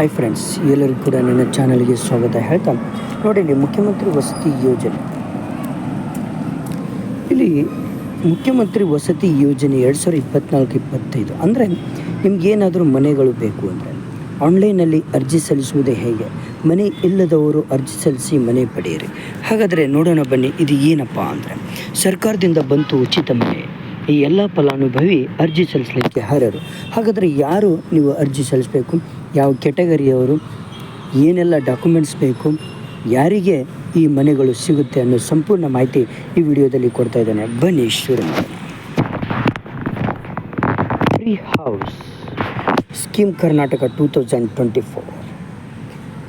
Hi friends ಎಲ್ಲರಿಗೂ ಕೂಡ ನನ್ನ ಚಾನಲ್ಗೆ ಸ್ವಾಗತ. ಹೇಳ್ತಾ, ನೋಡಿ ಮುಖ್ಯಮಂತ್ರಿ ವಸತಿ ಯೋಜನೆ. ಇಲ್ಲಿ ಮುಖ್ಯಮಂತ್ರಿ ವಸತಿ ಯೋಜನೆ ಎರಡು ಸಾವಿರದ ಇಪ್ಪತ್ನಾಲ್ಕು, ಇಪ್ಪತ್ತೈದು. ಅಂದರೆ ನಿಮಗೇನಾದರೂ ಮನೆಗಳು ಬೇಕು ಅಂದರೆ ಆನ್ಲೈನಲ್ಲಿ ಅರ್ಜಿ ಸಲ್ಲಿಸುವುದೇ ಹೇಗೆ? ಮನೆ ಇಲ್ಲದವರು ಅರ್ಜಿ ಸಲ್ಲಿಸಿ ಮನೆ ಪಡೆಯಿರಿ. ಹಾಗಾದರೆ ನೋಡೋಣ ಬನ್ನಿ, ಇದು ಏನಪ್ಪ ಅಂದರೆ ಸರ್ಕಾರದಿಂದ ಬಂತು ಉಚಿತ ಮನೆ. ಈ ಎಲ್ಲ ಫಲಾನುಭವಿ ಅರ್ಜಿ ಸಲ್ಲಿಸಲಿಕ್ಕೆ ಅರ್ಹರು. ಹಾಗಾದರೆ ಯಾರು ನೀವು ಅರ್ಜಿ ಸಲ್ಲಿಸಬೇಕು? ಯಾವ ಕೆಟಗರಿಯವರು ಏನೆಲ್ಲ ಡಾಕ್ಯುಮೆಂಟ್ಸ್ ಬೇಕು? ಯಾರಿಗೆ ಈ ಮನೆಗಳು ಸಿಗುತ್ತೆ ಅನ್ನೋ ಸಂಪೂರ್ಣ ಮಾಹಿತಿ ಈ ವಿಡಿಯೋದಲ್ಲಿ ಕೊಡ್ತಾ ಇದ್ದಾನೆ. ಬನ್ನಿ ಶುರು free house scheme Karnataka two thousand twenty four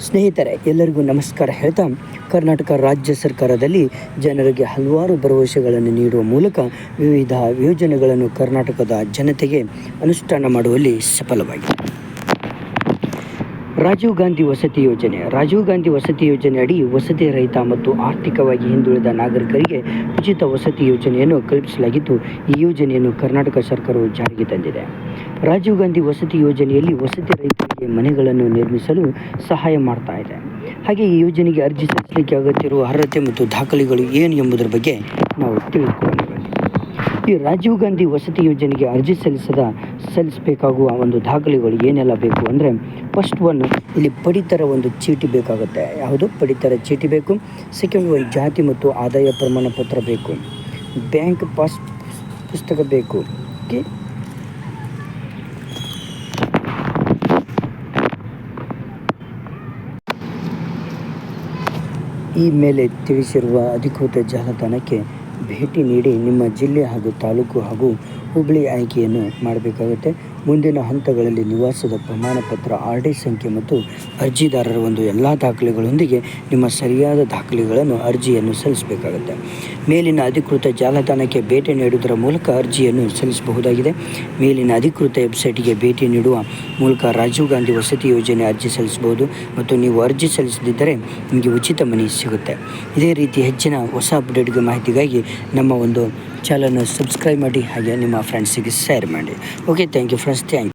ಸ್ನೇಹಿತರೆ, ಎಲ್ಲರಿಗೂ ನಮಸ್ಕಾರ. ಹೇಳ್ತಾ, ಕರ್ನಾಟಕ ರಾಜ್ಯ ಸರ್ಕಾರದಲ್ಲಿ ಜನರಿಗೆ ಹಲವಾರು ಭರವಸೆಗಳನ್ನು ನೀಡುವ ಮೂಲಕ ವಿವಿಧ ಯೋಜನೆಗಳನ್ನು ಕರ್ನಾಟಕದ ಜನತೆಗೆ ಅನುಷ್ಠಾನ ಮಾಡುವಲ್ಲಿ ಸಫಲವಾಗಿದೆ. ರಾಜೀವ್ ಗಾಂಧಿ ವಸತಿ ಯೋಜನೆ. ರಾಜೀವ್ ಗಾಂಧಿ ವಸತಿ ಯೋಜನೆ ಅಡಿ ವಸತಿ ರಹಿತ ಮತ್ತು ಆರ್ಥಿಕವಾಗಿ ಹಿಂದುಳಿದ ನಾಗರಿಕರಿಗೆ ಉಚಿತ ವಸತಿ ಯೋಜನೆಯನ್ನು ಕಲ್ಪಿಸಲಾಗಿದ್ದು, ಈ ಯೋಜನೆಯನ್ನು ಕರ್ನಾಟಕ ಸರ್ಕಾರವು ಜಾರಿಗೆ ತಂದಿದೆ. ರಾಜೀವ್ ಗಾಂಧಿ ವಸತಿ ಯೋಜನೆಯಲ್ಲಿ ವಸತಿ ರಹಿತರಿಗೆ ಮನೆಗಳನ್ನು ನಿರ್ಮಿಸಲು ಸಹಾಯ ಮಾಡ್ತಾ ಇದೆ. ಹಾಗೆ ಈ ಯೋಜನೆಗೆ ಅರ್ಜಿ ಸಲ್ಲಿಸಲಿಕ್ಕೆ ಅಗತ್ಯ ಇರುವ ಅರ್ಹತೆ ಮತ್ತು ದಾಖಲೆಗಳು ಏನು ಎಂಬುದರ ಬಗ್ಗೆ ನಾವು ತಿಳಿದುಕೊಳ್ಳೋಣ. ಈ ರಾಜೀವ್ ಗಾಂಧಿ ವಸತಿ ಯೋಜನೆಗೆ ಅರ್ಜಿ ಸಲ್ಲಿಸದ ಸಲ್ಲಿಸಬೇಕಾಗುವ ಒಂದು ದಾಖಲೆಗಳು ಏನೆಲ್ಲ ಬೇಕು ಅಂದರೆ ಫಸ್ಟ್ ಒನ್ ಇಲ್ಲಿ ಪಡಿತರ ಒಂದು ಚೀಟಿ ಬೇಕಾಗುತ್ತೆ. ಯಾವುದು? ಪಡಿತರ ಚೀಟಿ ಬೇಕು. ಸೆಕೆಂಡ್ ಒನ್ ಜಾತಿ ಮತ್ತು ಆದಾಯ ಪ್ರಮಾಣ ಪತ್ರ ಬೇಕು. ಬ್ಯಾಂಕ್ ಪಾಸ್ ಪುಸ್ತಕ ಬೇಕು. ಓಕೆ ಈ ಮೇಲೆ ತಿಳಿಸಿರುವ ಅಧಿಕೃತ ಜಾಲತಾಣಕ್ಕೆ ಭೇಟಿ ನೀಡಿ ನಿಮ್ಮ ಜಿಲ್ಲೆ ಹಾಗೂ ತಾಲೂಕು ಹಾಗೂ ಹುಬ್ಬಳ್ಳಿ ಆಯ್ಕೆಯನ್ನು ಮಾಡಬೇಕಾಗುತ್ತೆ. ಮುಂದಿನ ಹಂತಗಳಲ್ಲಿ ನಿವಾಸದ ಪ್ರಮಾಣ ಪತ್ರ ಆರ್ ಡಿ ಸಂಖ್ಯೆ ಮತ್ತು ಅರ್ಜಿದಾರರ ಒಂದು ಎಲ್ಲ ದಾಖಲೆಗಳೊಂದಿಗೆ ನಿಮ್ಮ ಸರಿಯಾದ ದಾಖಲೆಗಳನ್ನು, ಅರ್ಜಿಯನ್ನು ಸಲ್ಲಿಸಬೇಕಾಗುತ್ತೆ. ಮೇಲಿನ ಅಧಿಕೃತ ಜಾಲತಾಣಕ್ಕೆ ಭೇಟಿ ನೀಡುವುದರ ಮೂಲಕ ಅರ್ಜಿಯನ್ನು ಸಲ್ಲಿಸಬಹುದಾಗಿದೆ. ಮೇಲಿನ ಅಧಿಕೃತ ವೆಬ್ಸೈಟ್ಗೆ ಭೇಟಿ ನೀಡುವ ಮೂಲಕ ರಾಜೀವ್ ಗಾಂಧಿ ವಸತಿ ಯೋಜನೆ ಅರ್ಜಿ ಸಲ್ಲಿಸಬಹುದು ಮತ್ತು ನೀವು ಅರ್ಜಿ ಸಲ್ಲಿಸದಿದ್ದರೆ ನಿಮಗೆ ಉಚಿತ ಮನೆ ಸಿಗುತ್ತೆ. ಇದೇ ರೀತಿ ಹೆಚ್ಚಿನ ಹೊಸ ಅಪ್ಡೇಟ್ಗೆ ಮಾಹಿತಿಗಾಗಿ ನಮ್ಮ ಒಂದು ಚಾನಲ್ನ ಸಬ್ಸ್ಕ್ರೈಬ್ ಮಾಡಿ ಹಾಗೆ ನಿಮ್ಮ ಫ್ರೆಂಡ್ಸಿಗೆ ಶೇರ್ ಮಾಡಿ. Okay thank you friends thank